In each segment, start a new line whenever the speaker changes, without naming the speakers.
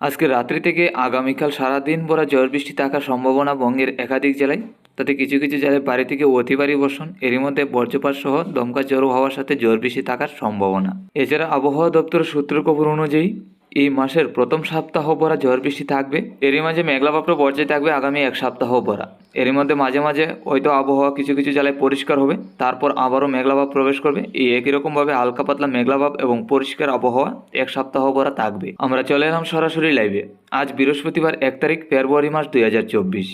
আজকে রাত্রি থেকে আগামীকাল সারাদিন ভরা ঝড় বৃষ্টি থাকার সম্ভাবনা বঙ্গের একাধিক জেলায়। তাতে কিছু কিছু জেলায় বাড়ি থেকে অতি বর্ষণ। এরই মধ্যে বজ্রপাত সহ দমকা জড়ো হওয়ার সাথে ঝড় বৃষ্টি থাকার সম্ভাবনা। এছাড়া আবহাওয়া দপ্তরের সূত্র খবর অনুযায়ী, এই মাসের প্রথম সপ্তাহ ভরা ঝড় বৃষ্টি থাকবে। এরই মাঝে মেঘলাপাপ্র পর্যায়ে থাকবে আগামী এক সপ্তাহ ভরা। এরই মধ্যে মাঝে মাঝে হয়তো আবহাওয়া কিছু কিছু জেলায় পরিষ্কার হবে, তারপর আবারও মেঘলাভাব প্রবেশ করবে। এই একই রকমভাবে হালকা পাতলা মেঘলাভাব এবং পরিষ্কার আবহাওয়া এক সপ্তাহ ভরা থাকবে। আমরা চলে এলাম সরাসরি লাইভে আজ বৃহস্পতিবার এক তারিখ, ফেব্রুয়ারি মাস দুই হাজার চব্বিশ।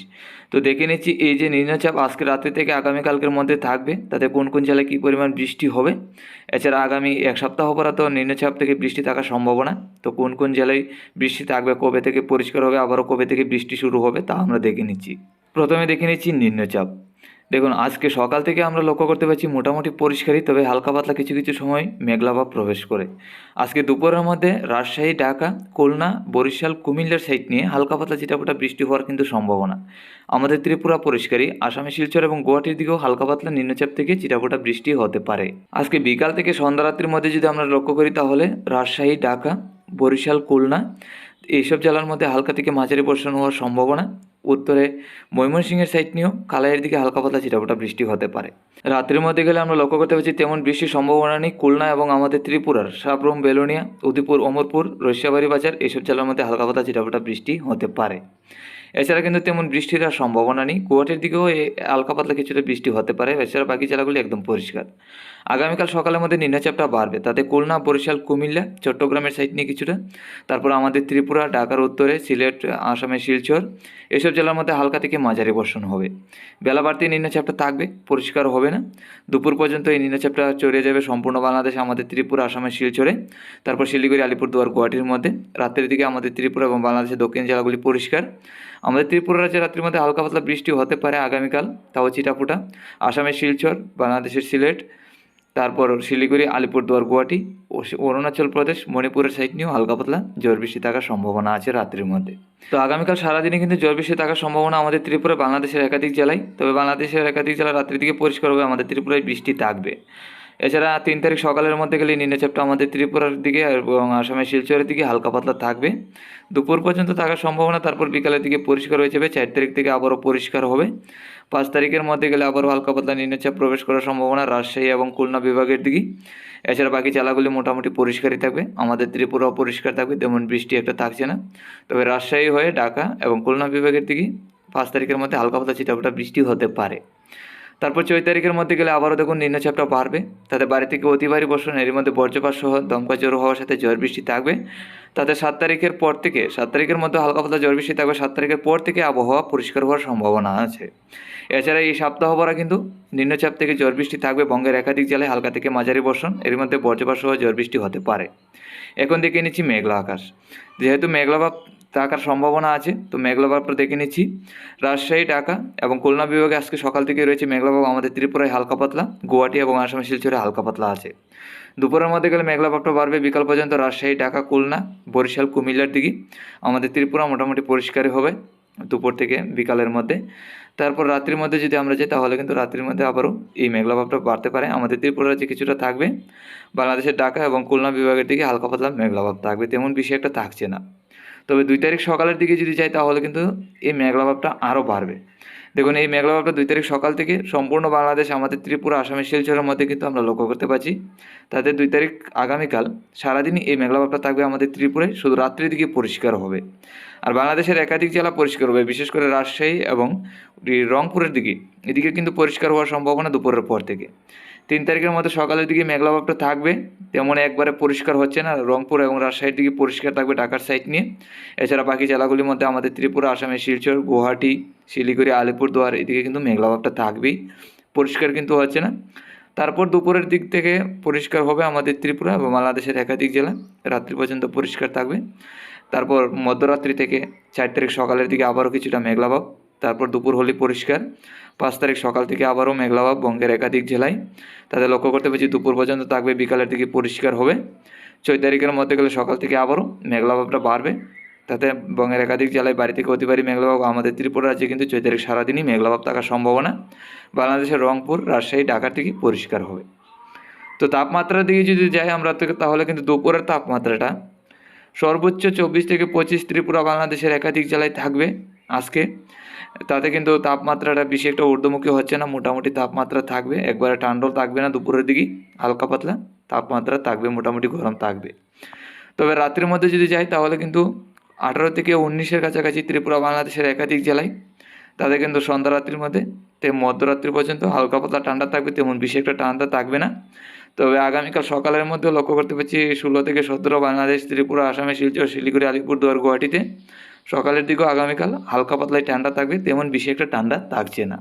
তো দেখে নিচ্ছি এই যে নিম্নচাপ আজকে রাত্রি থেকে আগামীকালকের মধ্যে থাকবে, তাতে কোন কোন জেলায় কী পরিমাণ বৃষ্টি হবে? এছাড়া আগামী এক সপ্তাহ পর তো নিম্নচাপ থেকে বৃষ্টি থাকার সম্ভাবনা। তো কোন কোন জেলায় বৃষ্টি থাকবে, কবে থেকে পরিষ্কার হবে, আবারও কবে থেকে বৃষ্টি শুরু হবে তা আমরা দেখে নিচ্ছি। প্রথমে দেখে নিচ্ছি নিম্নচাপ দেখুন, আজকে সকাল থেকে আমরা লক্ষ্য করতে পারছি মোটামুটি পরিষ্কারই, তবে হালকা পাতলা কিছু কিছু সময় মেঘলাভাব প্রবেশ করে। আজকে দুপুরের মধ্যে রাজশাহী, ঢাকা, খুলনা, বরিশাল, কুমিল্লার সাইড নিয়ে হালকা পাতলা চিটাপটা বৃষ্টি হওয়ার কিন্তু সম্ভাবনা। আমাদের ত্রিপুরা পরিষ্কারই, আসামে শিলচর এবং গুয়াহাটির দিকেও হালকা পাতলা নিম্নচাপ থেকে চিটাপটা বৃষ্টি হতে পারে। আজকে বিকাল থেকে সন্ধ্যা রাত্রির মধ্যে যদি আমরা লক্ষ্য করি তাহলে রাজশাহী, ঢাকা, বরিশাল, খুলনা, এইসব জেলার মধ্যে হালকা থেকে মাঝারি বর্ষণ হওয়ার সম্ভাবনা। উত্তরে ময়মনসিংহের সাইড নিয়েও কালাইয়ের দিকে হালকা পাতলা চিটাপটা বৃষ্টি হতে পারে। রাত্রির মধ্যে গেলে আমরা লক্ষ্য করতে পারছি তেমন বৃষ্টির সম্ভাবনা নেই। খুলনা এবং আমাদের ত্রিপুরার সাবরুম, বেলুনিয়া উদিপুর অমরপুর রসিয়াবাড়ি বাজার এইসব জেলার মধ্যে হালকা পাতলা চিটাপটা বৃষ্টি হতে পারে। এছাড়া কিন্তু তেমন বৃষ্টির আর সম্ভাবনা নেই। গুয়াহাটির দিকেও হালকা পাতলা কিছুটা বৃষ্টি হতে পারে। এছাড়া বাকি জেলাগুলি একদম পরিষ্কার। আগামীকাল সকালের মধ্যে নিম্নচাপটা বাড়বে। তাতে খুলনা, বরিশাল, কুমিল্লা, চট্টগ্রামের সাইড নিয়ে কিছুটা। তারপর আমাদের ত্রিপুরা, ঢাকার উত্তরে, সিলেট, আসামের শিলচর, এসব জেলার মধ্যে হালকা থেকে মাঝারি বর্ষণ হবে। বেলা বাড়তে নিম্নচাপটা থাকবে, পরিষ্কার হবে না। দুপুর পর্যন্ত এই নিম্নচাপটা চড়ে যাবে সম্পূর্ণ বাংলাদেশ, আমাদের ত্রিপুরা, আসামের শিলচরে। তারপর শিলিগুড়ি, আলিপুরদুয়ার, গুয়াহাটির মধ্যে। রাত্রের দিকে আমাদের ত্রিপুরা এবং বাংলাদেশের দক্ষিণ জেলাগুলি পরিষ্কার। আমাদের ত্রিপুরা রাজ্যে রাত্রির মধ্যে হালকা পাতলা বৃষ্টি হতে পারে আগামীকাল, তাও চিটাফুটা। আসামের শিলচর, বাংলাদেশের সিলেট, তারপর শিলিগুড়ি, আলিপুরদুয়ার, গুয়াহাটি অরুণাচল প্রদেশ, মণিপুরের সাইড নিয়েও হালকা পাতলা ঝড় বৃষ্টি থাকার সম্ভাবনা আছে রাত্রির মধ্যে। তো আগামীকাল সারাদিনে কিন্তু ঝড় বৃষ্টি থাকার সম্ভাবনা আমাদের ত্রিপুরা, বাংলাদেশের একাধিক জেলায়। তবে বাংলাদেশের একাধিক জেলা রাত্রির দিকে পরিষ্কার হবে আমাদের ত্রিপুরায় বৃষ্টি থাকবে। এছাড়া তিন তারিখ সকালের মধ্যে গেলে নিম্নচাপটা আমাদের ত্রিপুরার দিকে এবং আসামের শিলচরের দিকে হালকা পাতলা থাকবে। দুপুর পর্যন্ত থাকার সম্ভাবনা তারপর বিকালের দিকে পরিষ্কার হয়ে যাবে। চার তারিখ থেকে আবারও পরিষ্কার হবে। পাঁচ তারিখের মধ্যে গেলে আবারও হালকা পাতলা নিম্নচাপ প্রবেশ করার সম্ভাবনা রাজশাহী এবং খুলনা বিভাগের দিকে। এছাড়া বাকি জেলাগুলি মোটামুটি পরিষ্কারই থাকবে। আমাদের ত্রিপুরাও পরিষ্কার থাকবে, তেমন বৃষ্টি একটা থাকছে না। তবে রাজশাহী হয়ে ঢাকা এবং খুলনা বিভাগের দিকে পাঁচ তারিখের মধ্যে হালকা পাতলা চিটাফোটা বৃষ্টি হতে পারে। তারপর ছয় তারিখের মধ্যে গেলে আবারও দেখুন নিম্নচাপটা বাড়বে। তাতে বাড়ি থেকে অতি ভারী বর্ষণ এর মধ্যে বজ্রপাত সহ দমকা জ্বর হওয়ার সাথে ঝড় বৃষ্টি থাকবে। তাতে সাত তারিখের পর থেকে, সাত তারিখের মধ্যে হালকা পাতলা ঝড় বৃষ্টি থাকবে, সাত তারিখের পর থেকে আবহাওয়া পরিষ্কার হওয়ার সম্ভাবনা আছে। এছাড়া এই সপ্তাহ ভরা কিন্তু নিম্নচাপ থেকে ঝড় বৃষ্টি থাকবে, বঙ্গের একাধিক জেলায় হালকা থেকে মাঝারি বর্ষণ এর মধ্যে বজ্রপাত সহ ঝড় বৃষ্টি হতে পারে। এখন দেখে নিচ্ছি মেঘলা আকাশ। যেহেতু মেঘলা ভাব থাকার সম্ভাবনা আছে, তো মেঘলা ভাবটা দেখে নিচ্ছি। রাজশাহী, ঢাকা এবং খুলনা বিভাগে আজকে সকাল থেকে রয়েছে মেঘলা ভাব আমাদের ত্রিপুরায় হালকা পাতলা, গুয়াহাটি এবং আসামের শিলচরে হালকা পাতলা আছে। দুপুরের মধ্যে গেলে মেঘলা ভাবটা বাড়বে বিকাল পর্যন্ত রাজশাহী, ঢাকা, খুলনা, বরিশাল, কুমিল্লার দিকে। আমাদের ত্রিপুরা মোটামুটি পরিষ্কারই হবে দুপুর থেকে বিকালের মধ্যে। তারপর রাত্রির মধ্যে যদি আমরা যাই, তাহলে কিন্তু রাত্রির মধ্যে আবারও এই মেঘলা ভাবটা বাড়তে পারে। আমাদের ত্রিপুরা রাজ্যে কিছুটা থাকবে। বাংলাদেশের ঢাকা এবং খুলনা বিভাগের দিকে হালকা পাতলা মেঘলা ভাব থাকবে, তেমন বিষয় একটা থাকছে না। তবে দুই তারিখ সকালের দিকে যদি যাই, তাহলে কিন্তু এই মেঘলা ভাবটা আরও বাড়বে। দেখুন, এই মেঘলাভাবটা দুই তারিখ সকাল থেকে সম্পূর্ণ বাংলাদেশ, আমাদের ত্রিপুরা, আসামের শিলচরের মধ্যে কিন্তু আমরা লক্ষ্য করতে পারছি। তাতে দুই তারিখ আগামীকাল সারাদিনই এই মেঘলাভাবটা থাকবে আমাদের ত্রিপুরায়, শুধু রাত্রির দিকে পরিষ্কার হবে। আর বাংলাদেশের একাধিক জেলা পরিষ্কার হবে, বিশেষ করে রাজশাহী এবং রংপুরের দিকে। এদিকে কিন্তু পরিষ্কার হওয়ার সম্ভাবনা দুপুরের পর থেকে। তিন তারিখের মধ্যে সকালের দিকে মেঘলা ভাবটা থাকবে। তেমন একবারে পরিষ্কার হচ্ছে না। রংপুর এবং রাজশাহীর দিকে পরিষ্কার থাকবে ঢাকার সাইড নিয়ে। এছাড়া বাকি জেলাগুলির মধ্যে আমাদের ত্রিপুরা, আসামের শিলচর, গুয়াহাটি, শিলিগুড়ি, আলিপুরদুয়ার এদিকে কিন্তু মেঘলা ভাবটা থাকবেই। পরিষ্কার কিন্তু হচ্ছে না। তারপর দুপুরের দিক থেকে পরিষ্কার হবে আমাদের ত্রিপুরা এবং বাংলাদেশের একাধিক জেলা। রাত্রি পর্যন্ত পরিষ্কার থাকবে। তারপর মধ্যরাত্রি থেকে চার তারিখ সকালের দিকে আবারও কিছুটা মেঘলাভাব। তারপর দুপুর হলে পরিষ্কার। পাঁচ তারিখ সকাল থেকে আবারও মেঘলাভাব বঙ্গের একাধিক জেলায়। তাদের লক্ষ্য করতে পেরেছি দুপুর পর্যন্ত থাকবে, বিকালের দিকে পরিষ্কার হবে। ছয় তারিখের মধ্যে গেলে সকাল থেকে আবারও মেঘলাভাবটা বাড়বে। তাতে বঙ্গের একাধিক জেলায় বাড়ি থেকে অতিবারী মেঘলাভাব আমাদের ত্রিপুরা রাজ্যে কিন্তু ছয় তারিখ সারাদিনই মেঘলাভাব থাকার সম্ভাবনা। বাংলাদেশের রংপুর, রাজশাহী, ঢাকার থেকে পরিষ্কার হবে। তো তাপমাত্রার দিকে যদি যাই আমরা তাহলে কিন্তু দুপুরের তাপমাত্রাটা সর্বোচ্চ চব্বিশ থেকে পঁচিশ ত্রিপুরা, বাংলাদেশের একাধিক জেলায় থাকবে আজকে। তাতে কিন্তু তাপমাত্রাটা বেশি একটা ঊর্ধ্বমুখী হচ্ছে না, মোটামুটি তাপমাত্রা থাকবে। একবারে ঠান্ডাও থাকবে না, দুপুরের দিকে হালকা পাতলা তাপমাত্রা থাকবে, মোটামুটি গরম থাকবে। তবে রাত্রির মধ্যে যদি যাই, তাহলে কিন্তু আঠারো থেকে উনিশের কাছাকাছি ত্রিপুরা, বাংলাদেশের একাধিক জেলায় তাদের কিন্তু সন্ধ্যা রাত্রির মধ্যে তে মধ্যরাত্রি পর্যন্ত হালকা পাতলা ঠান্ডা থাকবে, তেমন বেশি একটা ঠান্ডা থাকবে না। তবে আগামীকাল সকালের মধ্যে লক্ষ্য করতে পারছি ষোলো থেকে সতেরো বাংলাদেশ, ত্রিপুরা, আসামে শিলচর, শিলিগুড়ি, আলিপুরদুয়ার, গুয়াহাটিতে সকালের দিকেও আগামীকাল হালকা পাতলায় ঠান্ডা থাকবে তেমন বেশি একটা ঠান্ডা থাকছে না।